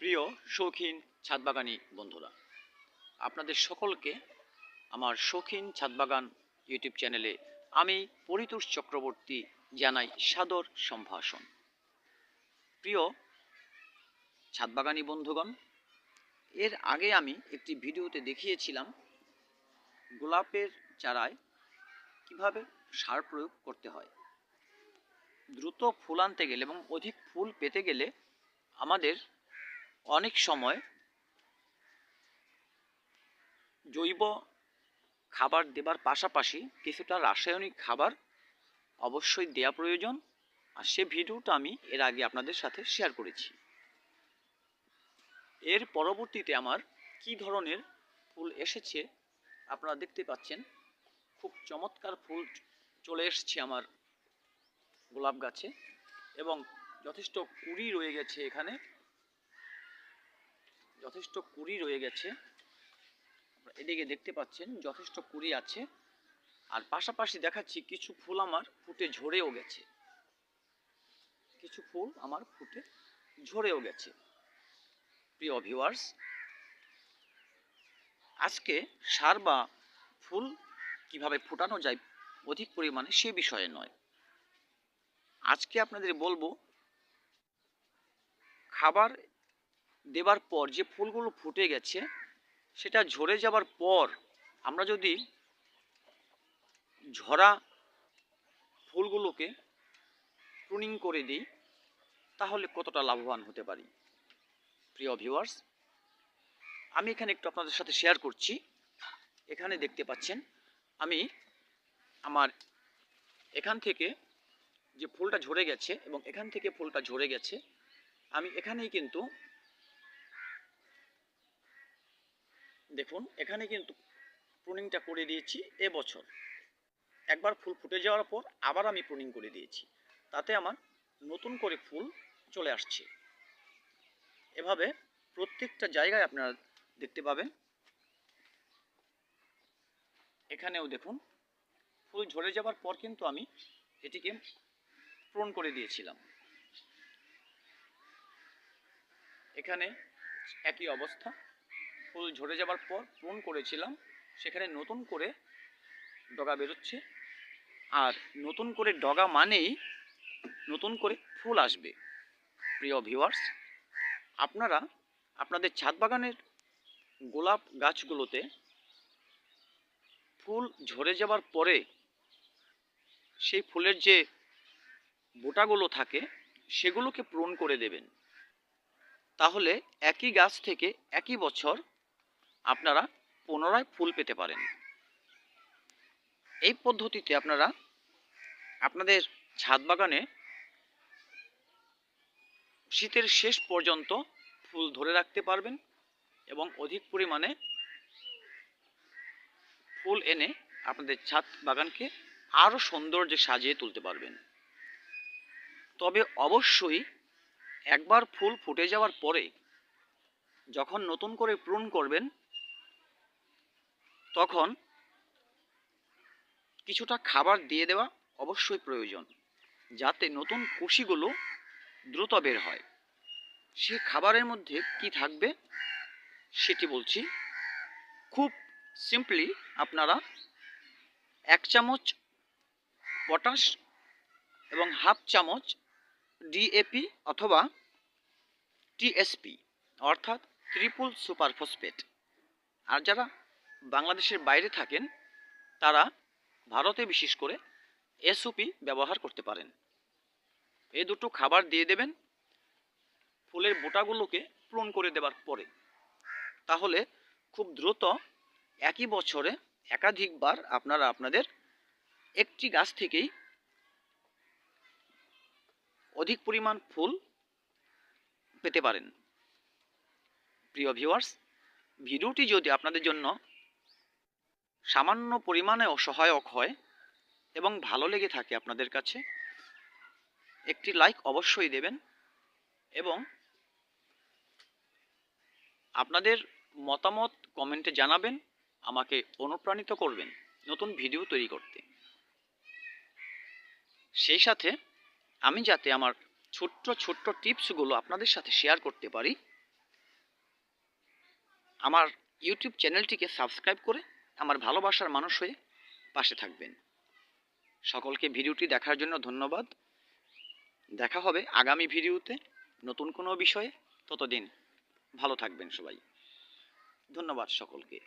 প্রিয় শৌখিন ছাদবাগানি বন্ধুরা, আপনাদের সকলকে আমার শৌখিন ছাদবাগান ইউটিউব চ্যানেলে আমি পরিতোষ চক্রবর্তী জানাই সাদর সম্ভাষণ। প্রিয় ছাদবাগানি বন্ধুগণ, এর আগে আমি একটি ভিডিওতে দেখিয়েছিলাম গোলাপের চারায় কীভাবে সার প্রয়োগ করতে হয়। দ্রুত ফুল আনতে গেলে এবং অধিক ফুল পেতে গেলে আমাদের অনেক সময় জৈব খাবার দেবার পাশাপাশি কিছুটা রাসায়নিক খাবার অবশ্যই দেওয়া প্রয়োজন। আর সে ভিডিওটা আমি এর আগে আপনাদের সাথে শেয়ার করেছি। এর পরবর্তীতে আমার কি ধরনের ফুল এসেছে আপনারা দেখতে পাচ্ছেন। খুব চমৎকার ফুল চলে এসেছে আমার গোলাপ গাছে এবং যথেষ্ট কুড়ি রয়ে গেছে এখানে। যথেষ্ট কুড়ি রয়ে গেছে। এদিকে দেখতে পাচ্ছেন, যথেষ্ট কুড়ি আছে। আর পাশাপাশি দেখাচ্ছি কিছু ফুল আমার ফুটে ঝরেও গেছে। কিছু ফুল আমার ফুটে ঝরেও গেছে। প্রিয় ভিউয়ার্স আজকে সার বা ফুল কীভাবে ফোটানো যায় অধিক পরিমাণে সে বিষয়ে নয়। আজকে আপনাদের বলব, খাবার দেবার পর যে ফুলগুলো ফুটে গেছে, সেটা ঝরে যাবার পর আমরা যদি ঝরা ফুলগুলোকে প্রুনিং করে দিই, তাহলে কতটা লাভবান হতে পারি? প্রিয় ভিউয়ার্স আমি এখানে একটু আপনাদের সাথে শেয়ার করছি। এখানে দেখতে পাচ্ছেন, আমি আমার এখান থেকে যে ফুলটা ঝরে গেছে এবং এখান থেকে ফুলটা ঝরে গেছে, আমি এখানেই কিন্তু দেখুন, এখানে কিন্তু প্রুনিংটা করে দিয়েছি এবছর। একবার ফুল ফুটে যাওয়ার পর আবার আমি প্রুনিং করে দিয়েছি। তাতে আমার নতুন করে ফুল চলে আসছে। এভাবে প্রত্যেকটা জায়গায় আপনারা দেখতে পাবেন। এখানেও দেখুন, ফুল ঝরে যাবার পর কিন্তু আমি এটিকে প্রণ করে দিয়েছিলাম। এখানে একই অবস্থা। ফুল ঝরে যাবার পর প্রণ করেছিলাম, সেখানে নতুন করে ডগা বেরোচ্ছে। আর নতুন করে ডগা মানেই নতুন করে ফুল আসবে। প্রিয় ভিউয়ার্স আপনারা আপনাদের ছাদ বাগানের গোলাপ গাছগুলোতে ফুল ঝরে যাবার পরে সেই ফুলের যে বোটাগুলো থাকে, সেগুলোকে পূরণ করে দেবেন। তাহলে একই গাছ থেকে একই বছর আপনারা পুনরায় ফুল পেতে পারেন। এই পদ্ধতিতে আপনারা আপনাদের ছাদ বাগানে শীতের শেষ পর্যন্ত ফুল ধরে রাখতে পারবেন এবং অধিক পরিমাণে ফুল এনে আপনাদের ছাদ বাগানকে আরও সৌন্দর্যে সাজিয়ে তুলতে পারবেন। তবে অবশ্যই একবার ফুল ফুটে যাওয়ার পরে যখন নতুন করে প্রুন করবেন তখন কিছুটা খাবার দিয়ে দেওয়া অবশ্যই প্রয়োজন, যাতে নতুন কুশিগুলো দ্রুত বের হয়। সে খাবারের মধ্যে কি থাকবে সেটি বলছি। খুব সিম্পলি আপনারা এক চামচ পটাশ এবং হাফ চামচ ডিএপি অথবা টিএসপি অর্থাৎ ত্রিপুল সুপার ফসফেট আর যারা বাংলাদেশের বাইরে থাকেন, তারা ভারতে বিশেষ করে এসওপি ব্যবহার করতে পারেন। এই দুটো খাবার দিয়ে দেবেন, ফুলের বোটাগুলোকে পূরণ করে দেবার পরে। তাহলে খুব দ্রুত একই বছরে একাধিকবার আপনারা আপনাদের একটি গাছ থেকেই অধিক পরিমাণ ফুল পেতে পারেন। প্রিয় ভিউয়ার্স, ভিডিওটি যদি আপনাদের জন্য সামান্য পরিমাণেও সহায়ক হয় এবং ভালো লেগে থাকে আপনাদের কাছে, একটি লাইক অবশ্যই দেবেন এবং আপনাদের মতামত কমেন্টে জানাবেন, আমাকে অনুপ্রাণিত করবেন নতুন ভিডিও তৈরি করতে। সেই সাথে আমি যাতে আমার ছোট্ট ছোট্ট টিপসগুলো আপনাদের সাথে শেয়ার করতে পারি, আমার ইউটিউব চ্যানেলটিকে সাবস্ক্রাইব করে আমার ভালোবাসার মানুষ হয়ে পাশে থাকবেন। সকলকে ভিডিওটি দেখার জন্য ধন্যবাদ। দেখা হবে আগামী ভিডিওতে নতুন কোনো বিষয়ে। ততদিন ভালো থাকবেন সবাই। ধন্যবাদ সকলকে।